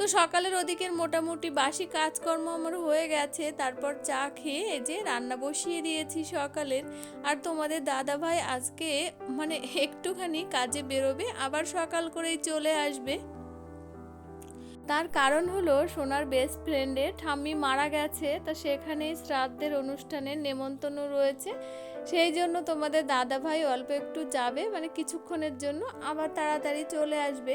তো সকালের ওদিকের মোটামুটি বাসি কাজকর্ম আমার হয়ে গেছে। তারপর চা খেয়ে এই যে রান্না বসিয়ে দিয়েছি সকালের। আর তোমাদের দাদা ভাই আজকে মানে একটুখানি কাজে বেরোবে, আবার সকাল করেই চলে আসবে। তার কারণ হলো সোনার বেস্ট ফ্রেন্ডের ঠাম্মি মারা গেছে, তা সেখানে শ্রাদ্ধের অনুষ্ঠানের নেমন্তন্ন রয়েছে। সেই জন্য তোমাদের দাদা ভাই অল্প একটু যাবে মানে কিছুক্ষণের জন্য আবার তাড়াতাড়ি চলে আসবে।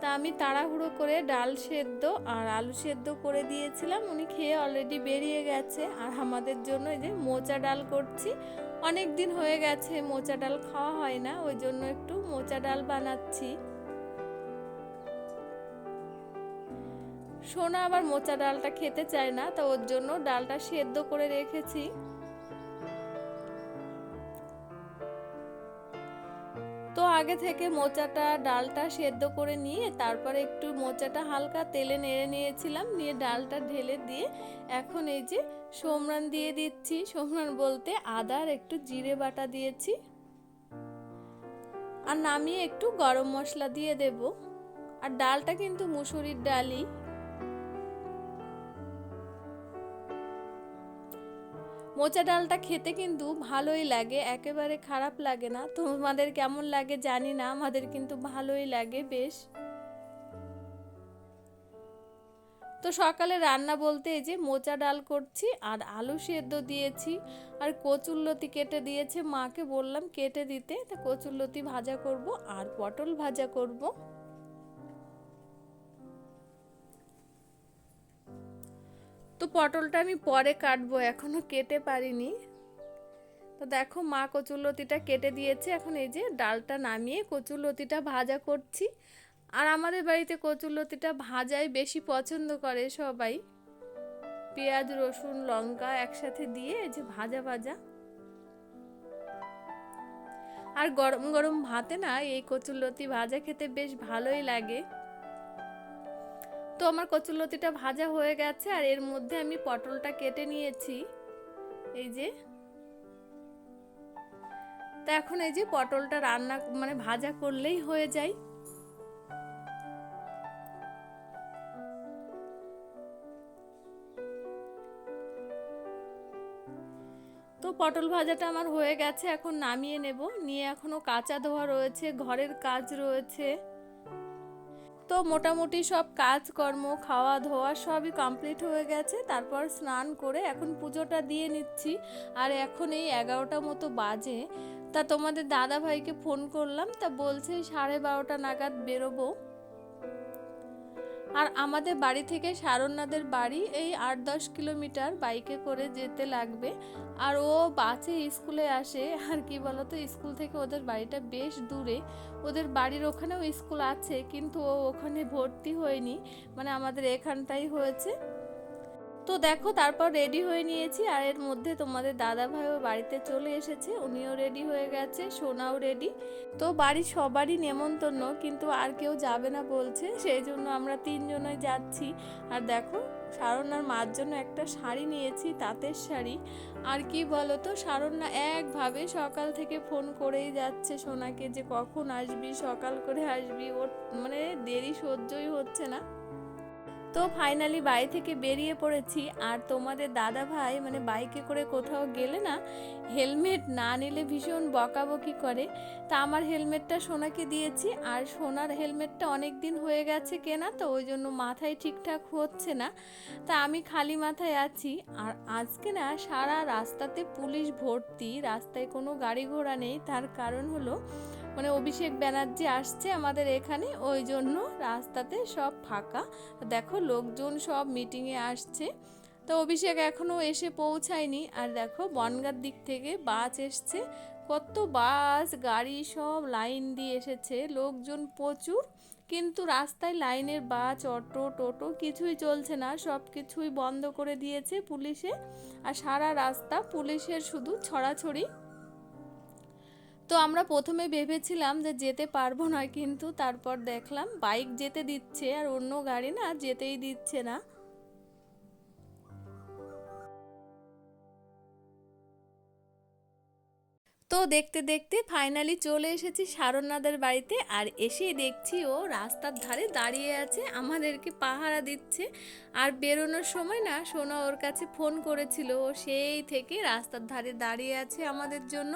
তা আমি তাড়াহুড়ো করে ডাল সেদ্ধ আর আলু সেদ্ধ করে দিয়েছিলাম, উনি খেয়ে অলরেডি বেরিয়ে গেছে। আর আমাদের জন্য এই যে মোচা ডাল করছি অনেক দিন হয়ে গেছে, মোচা ডাল খাওয়া হয় না, ওই জন্য একটু মোচা ডাল বানাচ্ছি। সোনা আবার মোচা ডালটা খেতে চায় না, তো ওর জন্য ডালটা সেদ্ধ করে রেখেছি। তো আগে থেকে মোচাটা, ডালটা সেদ্ধ করে নিয়ে তারপরে একটু মোচাটা হালকা তেলে নেড়ে নিয়েছিলাম, নিয়ে ডালটা ঢেলে দিয়ে এখন এই যে সোমরান দিয়ে দিচ্ছি। সোমরান বলতে আদার একটু জিরে বাটা দিয়েছি। আর নামিয়ে একটু গরম মশলা দিয়ে দেব। আর ডালটা কিন্তু মুসুরির ডালই। মোচা ডালটা খেতে কিন্তু ভালোই লাগে, একেবারে খারাপ লাগে না। তোমাদের কেমন লাগে জানি না, আমাদের কিন্তু ভালোই লাগে বেশ। তো সকালে রান্না বলতে এই যে মোচা ডাল করছি, আর আলু সেদ্ধ দিয়েছি, আর কচুরলতি কেটে দিয়েছে। মাকে বললাম কেটে দিতে, তা কচুরলতি ভাজা করব, আর পটল ভাজা করব। পটলটা আমি পরে কাটবো, এখনও কেটে পারিনি। তো দেখো মা কচুরলতিটা কেটে দিয়েছে, এখন এই যে ডালটা নামিয়ে কচুরলতিটা ভাজা করছি। আর আমাদের বাড়িতে কচুরলতিটা ভাজাই বেশি পছন্দ করে সবাই। পেঁয়াজ, রসুন, লঙ্কা একসাথে দিয়ে এই যে ভাজা ভাজা। আর গরম গরম ভাতে না এই কচুরলতি ভাজা খেতে বেশ ভালোই লাগে। তো আমার কচুরলতিটা ভাজা হয়ে গেছে আর এর মধ্যে আমি পটলটা কেটে নিয়েছি। এই যে। তা এখন এই যে পটলটা রান্না মানে ভাজা করলেই হয়ে যায়। তো পটল ভাজাটা আমার হয়ে গেছে, এখন নামিয়ে নেব। নিয়ে এখনও কাঁচা ধোয়া রয়েছে, ঘরের কাজ রয়েছে। তো মোটামুটি সব কাজকর্ম খাওয়া ধোয়া সবই কমপ্লিট হয়ে গেছে। তারপর স্নান করে এখন পুজোটা দিয়ে নিচ্ছি। আর এখন এই এগারোটা মতো বাজে। তা তোমাদের দাদা ভাইকে ফোন করলাম। তা বলছে সাড়ে বারোটা নাগাদ বেরোবো। আর আমাদের বাড়ি থেকে সারণ্যাদের বাড়ি এই আট দশ কিলোমিটার বাইকে করে যেতে লাগবে। আর ও বাসে স্কুলে আসে, আর কি বলতো, স্কুল থেকে ওদের বাড়িটা বেশ দূরে। ওদের বাড়ির ওখানেও স্কুল আছে, কিন্তু ও ওখানে ভর্তি হয়নি। মানে আমাদের এখানটাই হয়েছে। তো দেখো, তারপর রেডি হয়ে নিয়েছি। আর এর মধ্যে তোমাদের দাদা ভাইও বাড়িতে চলে এসেছে, উনিও রেডি হয়ে গেছে, সোনাও রেডি তো বাড়ির সবারই নেমন্তন্ন, কিন্তু আর কেউ যাবে না বলছে, সেই জন্য আমরা তিনজনই যাচ্ছি। আর দেখো সারণ্যার মার জন্য একটা শাড়ি নিয়েছি, তাঁতের শাড়ি। আর কি বলতো সারণ্যা একভাবে সকাল থেকে ফোন করেই যাচ্ছে সোনাকে যে কখন আসবি, সকাল করে আসবি, ওর মানে দেরি সহ্যই হচ্ছে না। তো ফাইনালি বাড়ি থেকে বেরিয়ে পড়েছি। আর তোমাদের দাদা ভাই মানে বাইকে করে কোথাও গেলে না হেলমেট না নিলে ভীষণ বকাবকি করে। তা আমার হেলমেটটা সোনাকে দিয়েছি। আর সোনার হেলমেটটা অনেক দিন হয়ে গেছে কেনা তো, ওই জন্য মাথায় ঠিকঠাক হচ্ছে না। তা আমি খালি মাথায় আছি। আর আজকে না সারা রাস্তাতে পুলিশ ভর্তি, রাস্তায় কোনো গাড়ি ঘোড়া নেই। তার কারণ হলো মানে অভিষেক ব্যানার্জি আসছে আমাদের এখানে, ওই জন্য রাস্তাতে সব ফাঁকা। দেখো লোকজন সব মিটিংয়ে আসছে। তো অভিষেক এখনও এসে পৌঁছায়নি। আর দেখো বনগার দিক থেকে বাস এসছে। কত বাস, গাড়ি সব লাইন দিয়ে এসেছে। লোকজন প্রচুর। কিন্তু রাস্তায় লাইনের বাস, অটো, টোটো কিছুই চলছে না। সব কিছুই বন্ধ করে দিয়েছে পুলিশে। আর সারা রাস্তা পুলিশের শুধু ছড়াছড়ি। তো আমরা প্রথমে ভেবেছিলাম যে যেতে পারব না কিন্তু তারপর দেখলাম বাইক যেতে দিচ্ছে আর অন্য গাড়ি না যেতেই দিচ্ছে না। তো দেখতে দেখতে ফাইনালি চলে এসেছি সারনাদের বাড়িতে আর এসে দেখছি ও রাস্তার ধারে দাঁড়িয়ে আছে, আমাদেরকে পাহারা দিচ্ছে। আর বেরোনোর সময় না সোনা ওর কাছে ফোন করেছিল, ও সেই থেকে রাস্তার ধারে দাঁড়িয়ে আছে আমাদের জন্য।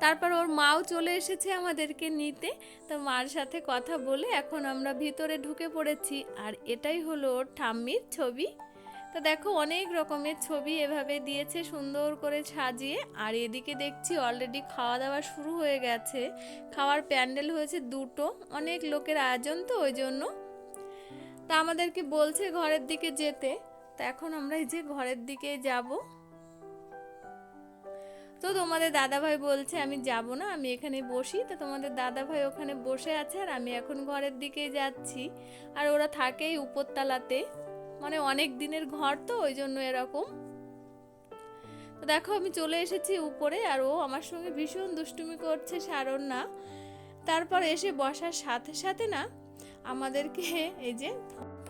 তারপর ওর মাও চলে এসেছে আমাদেরকে নিতে। তো মার সাথে কথা বলে এখন আমরা ভিতরে ঢুকে পড়েছি। আর এটাই হলো ওর ঠাম্মির ছবি। তো দেখো অনেক রকমের ছবি এভাবে দিয়েছে সুন্দর করে সাজিয়ে। আর এদিকে দেখছি অলরেডি খাওয়া দাওয়া শুরু হয়ে গেছে। খাওয়ার প্যান্ডেল হয়েছে দুটো। অনেক লোকের আয়োজন তো ওই জন্য। তা আমাদেরকে বলছে ঘরের দিকে যেতে। তো এখন আমরা এই যে ঘরের দিকে যাব। তো তোমাদের দাদাভাই বলছে, আমি যাব না, আমি এখানে বসি। তো তোমাদের দাদাভাই ওখানে বসে আছে আর আমি এখন ঘরের দিকে যাচ্ছি। আর ওরা থাকেই উপরতলাতে। মানে অনেক দিনের ঘর তো, ওই জন্য এরকম। তো দেখো, আমি চলে এসেছি উপরে আর ও আমার সঙ্গে ভীষণ দুষ্টুমি করছে সারণ না তারপর এসে বসার সাথে সাথে না, আমাদেরকে এই যে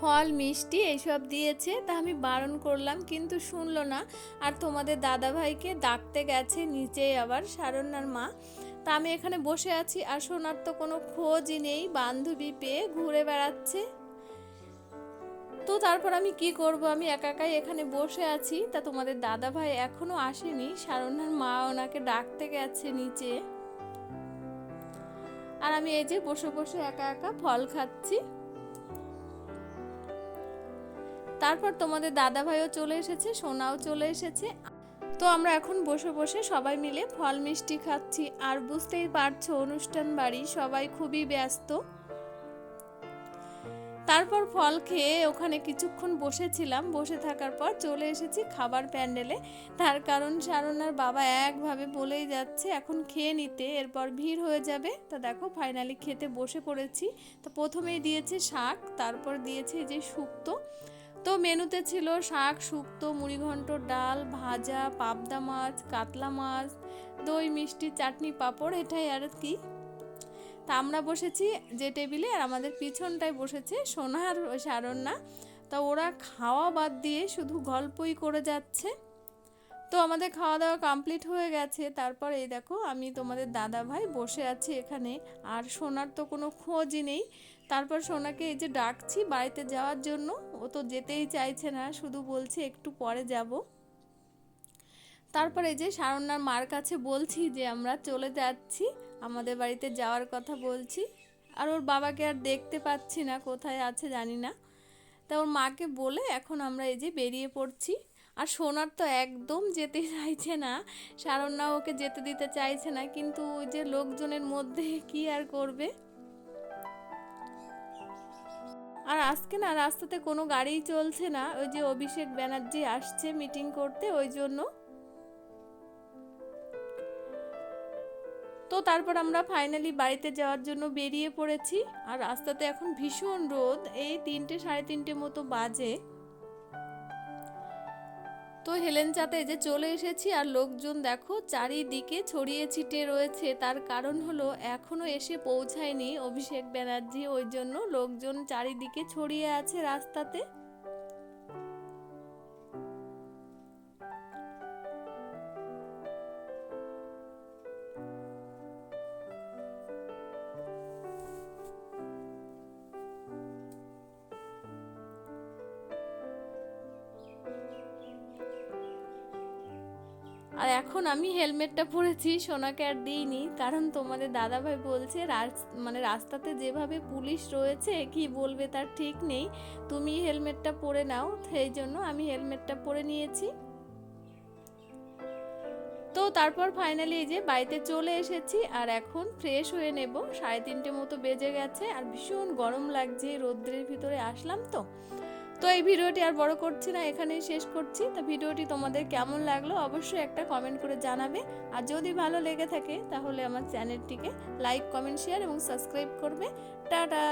ফল, মিষ্টি এইসব দিয়েছে, তা আমি বারণ করলাম, কিন্তু শুনলো না। আর তোমাদের দাদাভাইকে ডাকতে গেছে নিচে আবার সারণ্যার মা। তা আমি এখানে বসে আছি, আর সোনার তো কোনো খোঁজই নেই, বান্ধবী পেয়ে ঘুরে বেড়াচ্ছে। তো তারপর আমি কি করব? আমি একা একাই এখানে বসে আছি, তা তোমাদের দাদা ভাই এখনও আসেনি। সারণ্যার মা ওনাকে ডাকতে গেছে নিচে। আর আমি এই যে বসে বসে একা একা ফল খাচ্ছি। তারপর তোমাদের দাদা ভাইও চলে এসেছে, সোনাও চলে এসেছে। তো আমরা এখন বসে বসে সবাই মিলে ফল মিষ্টি খাচ্ছি। আর বুঝতেই পারছ, অনুষ্ঠান বাড়ি, সবাই খুবই ব্যস্ত। তারপর ফল খেয়ে ওখানে কিছুক্ষণ বসেছিলাম। বসে থাকার পর চলে এসেছি খাবার প্যান্ডেলে। তার কারণ সারনার বাবা একভাবে বলেই যাচ্ছে, এখন খেয়ে নিতে, এরপর ভিড় হয়ে যাবে। তা দেখো, ফাইনালি খেতে বসে পড়েছি। তো প্রথমেই দিয়েছে শাক, তারপর দিয়েছে যে শুক্তো। তো মেনুতে ছিল শাক, শুক্তো, মুড়িঘণ্ট, ডাল, ভাজা, পাবদা মাছ, কাতলা মাছ, দই, মিষ্টি, চাটনি, পাঁপড়, এটাই আর কি। তা আমরা বসেছি যে টেবিলে আর আমাদের পিছনটায় বসেছে সোনার সারণ্যা তা ওরা খাওয়া বাদ দিয়ে শুধু গল্পই করে যাচ্ছে। তো আমাদের খাওয়া দাওয়া কমপ্লিট হয়ে গেছে। তারপর এই দেখো, আমি তোমাদের দাদা ভাই বসে আছি এখানে। আর সোনার তো কোনো খোঁজই নেই। তারপর সোনাকে এই যে ডাকছি বাড়িতে যাওয়ার জন্য। ও তো যেতেই চাইছে না, শুধু বলছে একটু পরে যাব। তারপরে যে সারণ্যার মার কাছে বলছি যে, আমরা চলে যাচ্ছি, আমাদের বাড়িতে যাওয়ার কথা বলছি। আর ওর বাবাকে আর দেখতে পাচ্ছি না, কোথায় আছে জানি না। তা ওর মাকে বলে এখন আমরা এই যে বেরিয়ে পড়ছি। আর সোনার তো একদম যেতে চাইছে না সারণ্যা ওকে যেতে দিতে চাইছে না, কিন্তু ওই যে লোকজনের মধ্যে কি আর করবে? আর আজকে না রাস্তাতে কোনো গাড়িই চলছে না। ওই যে অভিষেক ব্যানার্জি আসছে মিটিং করতে, ওই জন্য। তো তারপর আমরা ফাইনালি বাড়িতে যাওয়ার জন্য বেরিয়ে পড়েছি। আর রাস্তাতে এখন ভীষণ রোদ, এই তিনটে, সাড়ে তিনটে মতো বাজে। তো হেলেন চাতে যে চলে এসেছি আর লোকজন দেখো চারিদিকে ছড়িয়ে ছিটিয়ে রয়েছে, তার কারণ হলো এখনও এসে পৌঁছায়নি অভিষেক ব্যানার্জি। ওই জন্য লোকজন চারিদিকে ছড়িয়ে আছে রাস্তাতে। আর এখন আমি হেলমেটটা পরেছি, সোনাকে আর দিইনি। কারণ তোমাদের দাদাভাই বলছে মানে রাস্তাতে যেভাবে পুলিশ রয়েছে, কি বলবে তার ঠিক নেই। তুমি হেলমেটটা পরে নাও, সেই জন্য আমি হেলমেটটা পরে নিয়েছি। তো তারপর ফাইনালি এই যে বাড়িতে চলে এসেছি, আর এখন ফ্রেশ হয়ে নেব। সাড়ে তিনটে মতো বেজে গেছে, আর ভীষণ গরম লাগছে, রোদ্রের ভিতরে আসলাম তো। তো এই ভিডিওটি আর বড় করছি না, এখানেই শেষ করছি। তো ভিডিওটি তোমাদের কেমন লাগল অবশ্যই একটা কমেন্ট করে জানাবে। আর যদি ভালো লেগে থাকে তাহলে আমার চ্যানেলটিকে লাইক কমেন্ট শেয়ার এবং সাবস্ক্রাইব করবে। টাটা!